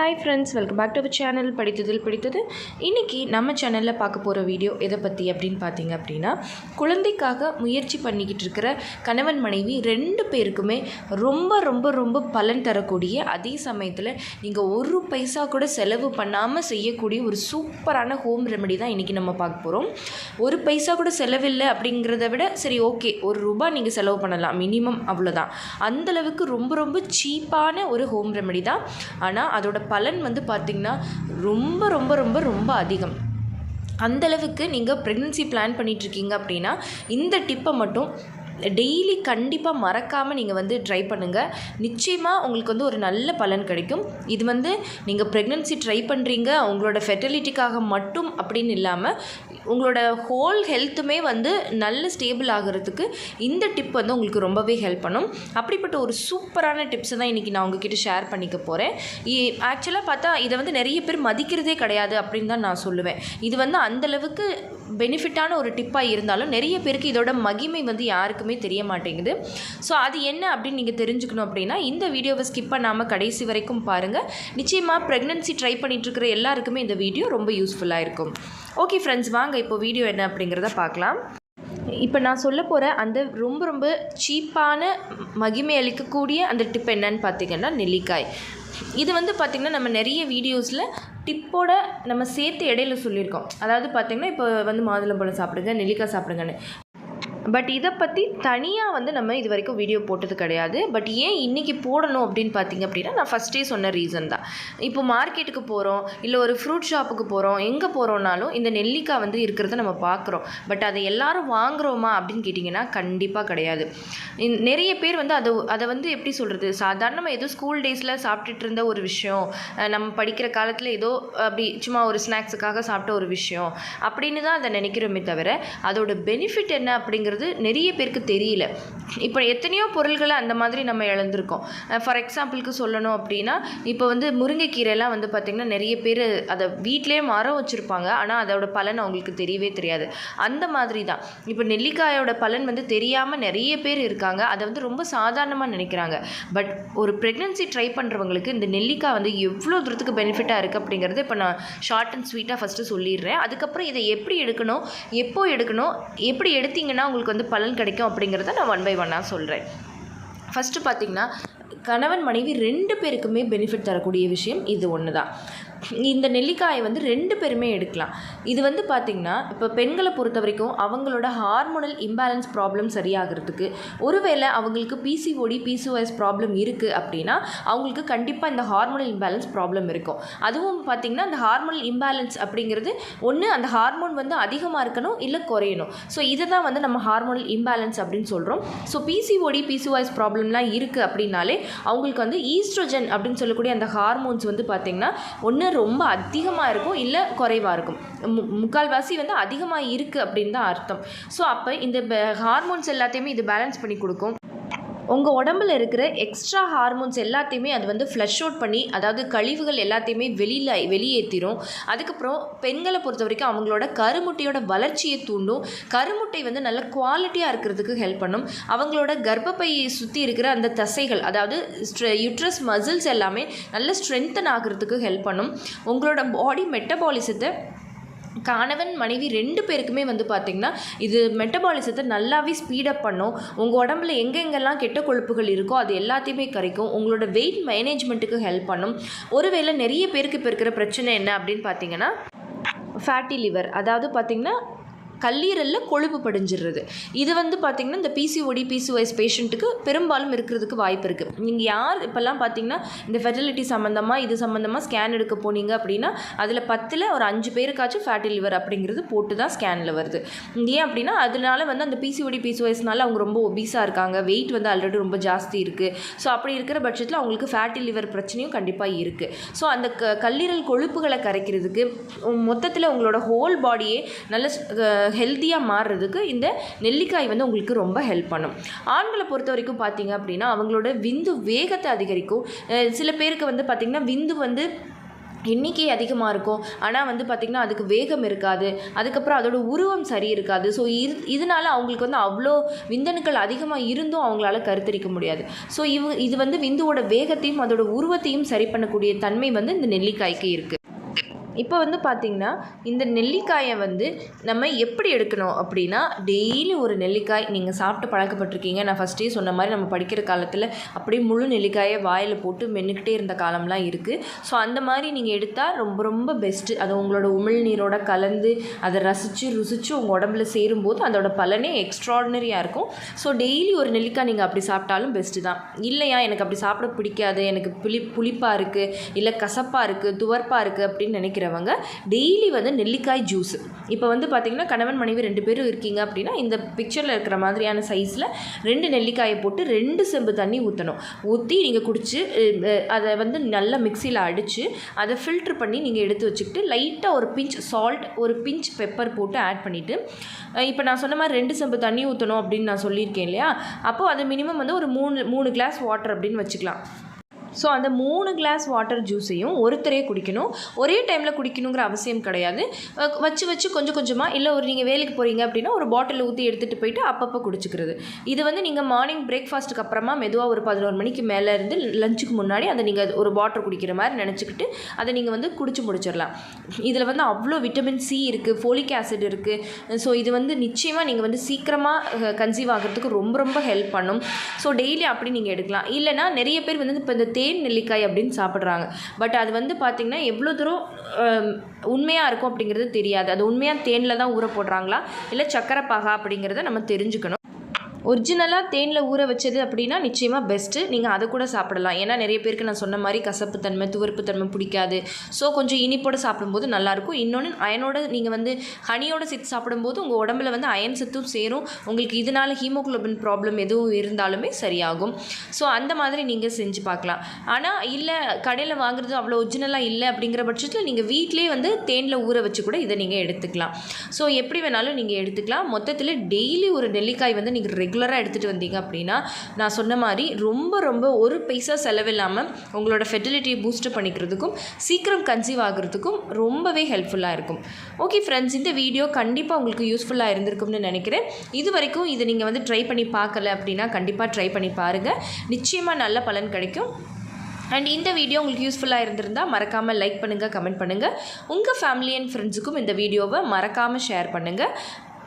Hi friends welcome back to our channel படித்ததில் பிடித்தது. இன்றைக்கி நம்ம சேனலில் பார்க்க போகிற வீடியோ எதை பற்றி அப்படின்னு பார்த்தீங்க அப்படின்னா குழந்தைக்காக முயற்சி பண்ணிக்கிட்டு இருக்கிற கணவன் மனைவி ரெண்டு பேருக்குமே ரொம்ப ரொம்ப ரொம்ப பலன் தரக்கூடிய அதே சமயத்தில் நீங்கள் ஒரு பைசா கூட செலவு பண்ணாமல் செய்யக்கூடிய ஒரு சூப்பரான ஹோம் ரெமெடி தான் இன்றைக்கி நம்ம பார்க்க போகிறோம் ஒரு பைசா கூட செலவில்லை அப்படிங்கிறத விட சரி ஓகே ஒரு ரூபாய் நீங்கள் செலவு பண்ணலாம். மினிமம் அவ்வளோதான் அந்தளவுக்கு ரொம்ப ரொம்ப சீப்பான ஒரு ஹோம் ரெமெடி தான். ஆனால் அதோட பலன் வந்து பார்த்திங்கன்னா ரொம்ப ரொம்ப ரொம்ப ரொம்ப அதிகம். அந்தளவுக்கு நீங்கள் ப்ரெக்னென்சி பிளான் பண்ணிகிட்ருக்கீங்க அப்படின்னா இந்த டிப்பை மட்டும் டெய்லி கண்டிப்பாக மறக்காமல் நீங்கள் வந்து ட்ரை பண்ணுங்கள் நிச்சயமாக உங்களுக்கு வந்து ஒரு நல்ல பலன் கிடைக்கும். இது வந்து நீங்கள் ப்ரெக்னென்சி ட்ரை பண்ணுறீங்க உங்களோட ஃபெர்டிலிட்டிக்காக மட்டும் அப்படின்னு இல்லாமல் உங்களோட ஹோல் ஹெல்த்துமே வந்து நல்ல ஸ்டேபிள் ஆகிறதுக்கு இந்த டிப் வந்து உங்களுக்கு ரொம்பவே ஹெல்ப் பண்ணும். அப்படிப்பட்ட ஒரு சூப்பரான டிப்ஸை தான் இன்றைக்கி நான் உங்ககிட்ட ஷேர் பண்ணிக்க போகிறேன் ஆக்சுவலாக பார்த்தா இதை வந்து நிறைய பேர் மதிக்கிறதே கிடையாது அப்படின்னு தான் நான் சொல்லுவேன். இது வந்து அந்தளவுக்கு பெனிஃபிட்டான ஒரு டிப்பாக இருந்தாலும் நிறைய பேருக்கு இதோட மகிமை வந்து யாருக்குமே தெரிய மாட்டேங்குது. ஸோ அது என்ன அப்படின்னு நீங்கள் தெரிஞ்சுக்கணும் அப்படின்னா இந்த வீடியோவை ஸ்கிப் பண்ணாமல் கடைசி வரைக்கும் பாருங்கள் நிச்சயமாக ப்ரெக்னென்சி ட்ரை பண்ணிகிட்ருக்கிற எல்லாருக்குமே இந்த வீடியோ ரொம்ப யூஸ்ஃபுல்லாக இருக்கும். ஓகே ஃப்ரெண்ட்ஸ் வாங்க இப்போ வீடியோ என்ன அப்படிங்கிறத பார்க்கலாம். இப்போ நான் சொல்ல போகிற அந்த ரொம்ப ரொம்ப சீப்பான மகிமை அளிக்கக்கூடிய அந்த டிப் என்னன்னு பார்த்தீங்கன்னா நெல்லிக்காய். இது வந்து பார்த்திங்கன்னா நம்ம நிறைய வீடியோஸில் டிப்போட நம்ம சேர்த்து இடையில சொல்லியிருக்கோம். அதாவது பார்த்திங்கன்னா இப்போ வந்து மாதுளம்பழம் சாப்பிடுங்க நெல்லிக்காய் சாப்பிடுங்கன்னு. பட் இதை பற்றி தனியாக வந்து நம்ம இது வரைக்கும் வீடியோ போட்டது கிடையாது. பட் ஏன் இன்றைக்கி போடணும் அப்படின்னு பார்த்தீங்க அப்படின்னா நான் ஃபஸ்ட்டே சொன்ன ரீசன் தான். இப்போ மார்க்கெட்டுக்கு போகிறோம் இல்லை ஒரு ஃப்ரூட் ஷாப்புக்கு போகிறோம் எங்கே போகிறோம்னாலும் இந்த நெல்லிக்காய் வந்து இருக்கிறத நம்ம பார்க்குறோம் பட் அதை எல்லாரும் வாங்குகிறோமா அப்படின்னு கேட்டிங்கன்னா கண்டிப்பாக கிடையாது. நிறைய பேர் வந்து அதை அதை வந்து எப்படி சொல்கிறது சாதாரணமாக ஏதோ ஸ்கூல் டேஸில் சாப்பிட்டுட்டு இருந்த ஒரு விஷயம் நம்ம படிக்கிற காலத்தில் ஏதோ அப்படி சும்மா ஒரு ஸ்நாக்ஸுக்காக சாப்பிட்ட ஒரு விஷயம் அப்படின்னு தான் அதை நினைக்கிறோமே தவிர அதோட பெனிஃபிட் என்ன அப்படிங்கிறது அப்படிங்கிறது நிறைய பேருக்கு தெரியல. இப்போ எத்தனையோ பொருள்களை அந்த மாதிரி நம்ம இழந்திருக்கோம். ஃபார் எக்ஸாம்பிளுக்கு சொல்லணும் அப்படின்னா இப்போ வந்து முருங்கைக்கீரைலாம் வந்து பார்த்திங்கன்னா நிறைய பேர் அதை வீட்டிலே மரம் வச்சுருப்பாங்க. ஆனால் அதோட பலன் அவங்களுக்கு தெரியவே தெரியாது. அந்த மாதிரி தான். இப்போ நெல்லிக்காயோட பலன் வந்து தெரியாமல் நிறைய பேர் இருக்காங்க. அதை வந்து ரொம்ப சாதாரணமாக நினைக்கிறாங்க. பட் ஒரு ப்ரெக்னென்சி ட்ரை பண்ணுறவங்களுக்கு இந்த நெல்லிக்காய் வந்து எவ்வளோ தூரத்துக்கு பெனிஃபிட்டாக இருக்குது அப்படிங்கிறது இப்போ நான் ஷார்ட் அண்ட் ஸ்வீட்டாக ஃபஸ்ட்டு சொல்லிடுறேன். அதுக்கப்புறம் இதை எப்படி எடுக்கணும் எப்போ எடுக்கணும் எப்படி எடுத்திங்கன்னா உங்களுக்கு உங்களுக்கு வந்து பலன் கிடைக்கும் அப்படிங்கிறத நான் ஒன் பை ஒன்னாக சொல்கிறேன் ஃபஸ்ட்டு பார்த்திங்கன்னா கணவன் மனைவி ரெண்டு பேருக்குமே பெனிஃபிட் தரக்கூடிய விஷயம் இது ஒன்று தான் இந்த நெல்லிக்காயை வந்து ரெண்டு பேருமே எடுக்கலாம். இது வந்து பார்த்திங்கன்னா இப்போ பெண்களை பொறுத்த வரைக்கும் அவங்களோட ஹார்மோனல் இம்பேலன்ஸ் ப்ராப்ளம் சரியாகிறதுக்கு ஒருவேளை அவங்களுக்கு பிசிஓடி பிசிஓஎஸ் ப்ராப்ளம் இருக்குது அப்படின்னா அவங்களுக்கு கண்டிப்பாக இந்த ஹார்மோனல் இம்பேலன்ஸ் ப்ராப்ளம் இருக்கும். அதுவும் பார்த்திங்கன்னா அந்த ஹார்மோனல் இம்பேலன்ஸ் அப்படிங்கிறது ஒன்று அந்த ஹார்மோன் வந்து அதிகமாக இருக்கணும் இல்லை குறையணும். ஸோ இதை தான் வந்து நம்ம ஹார்மோனல் இம்பேலன்ஸ் அப்படின்னு சொல்கிறோம் ஸோ பிசிஓடி பிசிஓஎஸ் ப்ராப்ளம்லாம் இருக்குது அப்படின்னாலே அவங்களுக்கு வந்து ஈஸ்ட்ரோஜன் அப்படின்னு சொல்லக்கூடிய அந்த ஹார்மோன்ஸ் வந்து பார்த்திங்கன்னா ஒன்று ரொம்ப அதிகமாக இருக்கும் இல்லை குறைவாக இருக்கும். மு முக்கால்வாசி வந்து அதிகமாக இருக்குது அப்படின்னு தான் அர்த்தம். ஸோ அப்போ இந்த ஹார்மோன்ஸ் எல்லாத்தையுமே இது பேலன்ஸ் பண்ணி கொடுக்கும். உங்கள் உடம்புல இருக்கிற எக்ஸ்ட்ரா ஹார்மோன்ஸ் எல்லாத்தையுமே அது வந்து ஃப்ளஷ் அவுட் பண்ணி அதாவது கழிவுகள் எல்லாத்தையுமே வெளியில் வெளியேற்றிடும் அதுக்கப்புறம் பெண்களை பொறுத்த வரைக்கும் அவங்களோட கருமுட்டையோட வளர்ச்சியை தூண்டும். கருமுட்டை வந்து நல்ல குவாலிட்டியாக இருக்கிறதுக்கு ஹெல்ப் பண்ணும். அவங்களோட கர்ப்பப்பையை சுற்றி இருக்கிற அந்த தசைகள் அதாவது யுட்ரஸ் மசில்ஸ் எல்லாமே நல்ல ஸ்ட்ரென்தன் ஆகிறதுக்கு ஹெல்ப் பண்ணும். உங்களோட பாடி மெட்டபாலிசத்தை கணவன் மனைவி ரெண்டு பேருக்குமே வந்து பார்த்திங்கன்னா இது மெட்டபாலிசத்தை நல்லாவே ஸ்பீடப் பண்ணும். உங்கள் உடம்புல எங்கெங்கெல்லாம் கெட்ட கொழுப்புகள் இருக்கோ அது எல்லாத்தையுமே கரைக்கும். உங்களோட வெயிட் மேனேஜ்மெண்ட்டுக்கு ஹெல்ப் பண்ணும். ஒருவேளை நிறைய பேருக்கு இப்போ இருக்கிற பிரச்சனை என்ன அப்படின்னு பார்த்தீங்கன்னா ஃபேட்டி லிவர் அதாவது பார்த்திங்கன்னா கல்லீரலில் கொழுப்பு படிஞ்சிடுறது. இது வந்து பார்த்திங்கன்னா இந்த பிசிஓடி பிசிஓஎஸ் பேஷண்ட்டுக்கு பெரும்பாலும் இருக்கிறதுக்கு வாய்ப்பு இருக்குது நீங்கள் யார் இப்போல்லாம் பார்த்தீங்கன்னா இந்த ஃபெர்டிலிட்டி சம்மந்தமாக இது சம்மந்தமாக ஸ்கேன் எடுக்க போனீங்க அப்படின்னா அதில் பத்தில் ஒரு அஞ்சு பேருக்காச்சும் ஃபேட்டி லிவர் அப்படிங்கிறது போட்டு தான் ஸ்கேனில் வருது. ஏன் அப்படின்னா அதனால வந்து அந்த பிசிஓடி பிசிஓஎஸ்னால அவங்க ரொம்ப ஒபீஸாக இருக்காங்க. வெயிட் வந்து ஆல்ரெடி ரொம்ப ஜாஸ்தி இருக்குது ஸோ அப்படி இருக்கிற பட்சத்தில் அவங்களுக்கு ஃபேட்டி லிவர் பிரச்சனையும் கண்டிப்பாக இருக்குது ஸோ அந்த க கல்லீரல் கொழுப்புகளை கரைக்கிறதுக்கு மொத்தத்தில் உங்களோட ஹோல் பாடியே நல்ல ஹெல்த்தியாக மாறுறதுக்கு இந்த நெல்லிக்காய் வந்து உங்களுக்கு ரொம்ப ஹெல்ப் பண்ணும். ஆண்களை பொறுத்த வரைக்கும் பார்த்தீங்க அப்படின்னா அவங்களோட விந்து வேகத்தை அதிகரிக்கும். சில பேருக்கு வந்து பார்த்திங்கன்னா விந்து வந்து எண்ணிக்கை அதிகமாக இருக்கும். ஆனால் வந்து பார்த்திங்கன்னா அதுக்கு வேகம் இருக்காது. அதுக்கப்புறம் அதோட உருவம் சரி இருக்காது. ஸோ இது இதனால அவங்களுக்கு வந்து அவ்வளோ விந்தணுக்கள் அதிகமாக இருந்தும் அவங்களால கருத்தரிக்க முடியாது. ஸோ இவ இது வந்து விந்துவோட வேகத்தையும் அதோட உருவத்தையும் சரி பண்ணக்கூடிய தன்மை வந்து இந்த நெல்லிக்காய்க்கு இருக்குது இப்போ வந்து பார்த்திங்கன்னா இந்த நெல்லிக்காயை வந்து நம்ம எப்படி எடுக்கணும் அப்படின்னா டெய்லி ஒரு நெல்லிக்காய் நீங்கள் சாப்பிட்டு பழக்கப்பட்டிருக்கீங்க. நான் ஃபஸ்ட்டே சொன்ன மாதிரி நம்ம படிக்கிற காலத்தில் அப்படியே முழு நெல்லிக்காயை வாயில் போட்டு மென்னுக்கிட்டே இருந்த காலம்லாம் இருக்குது ஸோ அந்த மாதிரி நீங்கள் எடுத்தால் ரொம்ப ரொம்ப பெஸ்ட்டு அது உங்களோட உமிழ்நீரோட கலந்து அதை ரசித்து ருசித்து உங்கள் உடம்புல சேரும்போது அதோட பலனே எக்ஸ்ட்ராடினரியாக இருக்கும். ஸோ டெய்லி ஒரு நெல்லிக்காய் நீங்கள் அப்படி சாப்பிட்டாலும் பெஸ்ட்டு தான். இல்லையா எனக்கு அப்படி சாப்பிட பிடிக்காது எனக்கு புளி புளிப்பாக இருக்குது இல்லை கசப்பாக இருக்குது துவர்ப்பாக இருக்குது அப்படின்னு நினைக்கிறவங்க டெய்லி வந்து நெல்லிக்காய் ஜூஸ் இப்போ வந்து பார்த்திங்கன்னா கணவன் மனைவி ரெண்டு பேரும் இருக்கீங்க அப்படின்னா இந்த பிக்சரில் இருக்கிற மாதிரியான சைஸில் ரெண்டு நெல்லிக்காயை போட்டு ரெண்டு செம்பு தண்ணி ஊற்றணும் ஊற்றி நீங்கள் குடிச்சு அதை வந்து நல்லா மிக்சியில் அடித்து அதை ஃபில்ட்ரு பண்ணி நீங்கள் எடுத்து வச்சுக்கிட்டு லைட்டாக ஒரு பிஞ்ச் சால்ட் ஒரு பிஞ்ச் பெப்பர் போட்டு ஆட் பண்ணிவிட்டு இப்போ நான் சொன்ன மாதிரி ரெண்டு செம்பு தண்ணி ஊற்றணும் அப்படின்னு நான் சொல்லியிருக்கேன் இல்லையா? அப்போது அது மினிமம் வந்து ஒரு மூணு மூணு கிளாஸ் வாட்டர் அப்படின்னு வச்சுக்கலாம். ஸோ அந்த மூணு கிளாஸ் வாட்டர் ஜூஸையும் ஒருத்தரே குடிக்கணும். ஒரே டைமில் குடிக்கணுங்கிற அவசியம் கிடையாது. வச்சு வச்சு கொஞ்சம் கொஞ்சமாக இல்லை ஒரு நீங்கள் வேலைக்கு போகிறீங்க அப்படின்னா ஒரு பாட்டிலில் ஊற்றி எடுத்துகிட்டு போயிட்டு அப்பப்போ குடிச்சிக்கிறது. இது வந்து நீங்கள் மார்னிங் பிரேக்ஃபாஸ்ட்டுக்கு அப்புறமா மெதுவாக ஒரு பதினோரு மணிக்கு மேலே இருந்து லஞ்சுக்கு முன்னாடி அதை நீங்கள் ஒரு வாட்டர் குடிக்கிற மாதிரி நினச்சிக்கிட்டு அதை நீங்கள் வந்து குடிச்சு முடிச்சிடலாம். இதில் வந்து அவ்வளோ விட்டமின் சி இருக்குது ஃபோலிக் ஆசிட் இருக்குது ஸோ இது வந்து நிச்சயமாக நீங்கள் வந்து சீக்கிரமாக கன்சீவ் ஆகிறதுக்கு ரொம்ப ரொம்ப ஹெல்ப் பண்ணும். ஸோ டெய்லி அப்படி நீங்கள் எடுக்கலாம். இல்லைனா நிறைய பேர் வந்து இப்போ இந்த தேன் நெல்லிக்காய் அப்படின்னு சாப்பிட்றாங்க. பட் அது வந்து பார்த்திங்கன்னா எவ்வளோ தூரம் உண்மையாக இருக்கும் அப்படிங்கிறது தெரியாது. அது உண்மையாக தேனில் தான் ஊற போடுறாங்களா? இல்லை சக்கரை பாகா அப்படிங்கிறத நம்ம தெரிஞ்சுக்கணும். ஒரிஜினலாக தேனில் ஊற வச்சது அப்படின்னா நிச்சயமாக பெஸ்ட்டு நீங்கள் அதை கூட சாப்பிடலாம். ஏன்னா நிறைய பேருக்கு நான் சொன்ன மாதிரி கசப்பு தன்மை துவர்ப்பு தன்மை பிடிக்காது. ஸோ கொஞ்சம் இனிப்போடு சாப்பிடும்போது நல்லாயிருக்கும் இன்னொன்று அயனோட நீங்கள் வந்து ஹனியோட சேர்த்து சாப்பிடும்போது உங்கள் உடம்புல வந்து அயன் சத்தும் சேரும். உங்களுக்கு இதனால் ஹீமோகுளோபின் ப்ராப்ளம் எதுவும் இருந்தாலுமே சரியாகும். ஸோ அந்த மாதிரி நீங்கள் செஞ்சு பார்க்கலாம். ஆனால் இல்லை கடையில் வாங்குறது அவ்வளோ ஒரிஜினலாக இல்லை அப்படிங்கிற பட்சத்தில் நீங்கள் வீட்டிலேயே வந்து தேனில் ஊற வச்சு கூட இதை நீங்கள் எடுத்துக்கலாம். ஸோ எப்படி வேணாலும் நீங்கள் எடுத்துக்கலாம். மொத்தத்தில் டெய்லி ஒரு நெல்லிக்காய் வந்து நீங்கள் ரெகுலராக எடுத்துகிட்டு வந்தீங்க அப்படின்னா நான் சொன்ன மாதிரி ரொம்ப ரொம்ப ஒரு பைசா செலவில்லாமல் உங்களோட ஃபெர்டிலிட்டியை பூஸ்ட் பண்ணிக்கிறதுக்கும் சீக்கிரம் கன்சீவ் ஆகிறதுக்கும் ரொம்பவே ஹெல்ப்ஃபுல்லாக இருக்கும். ஓகே ஃப்ரெண்ட்ஸ் இந்த வீடியோ கண்டிப்பாக உங்களுக்கு யூஸ்ஃபுல்லாக இருந்திருக்கும்னு நினைக்கிறேன். இது வரைக்கும் இதை நீங்கள் வந்து ட்ரை பண்ணி பார்க்கல அப்படின்னா கண்டிப்பாக ட்ரை பண்ணி பாருங்கள் நிச்சயமாக நல்ல பலன் கிடைக்கும். அண்ட் இந்த வீடியோ உங்களுக்கு யூஸ்ஃபுல்லாக இருந்திருந்தால் மறக்காமல் லைக் பண்ணுங்கள் கமெண்ட் பண்ணுங்கள் உங்கள் ஃபேமிலி அண்ட் ஃப்ரெண்ட்ஸுக்கும் இந்த வீடியோவை மறக்காமல் ஷேர் பண்ணுங்கள்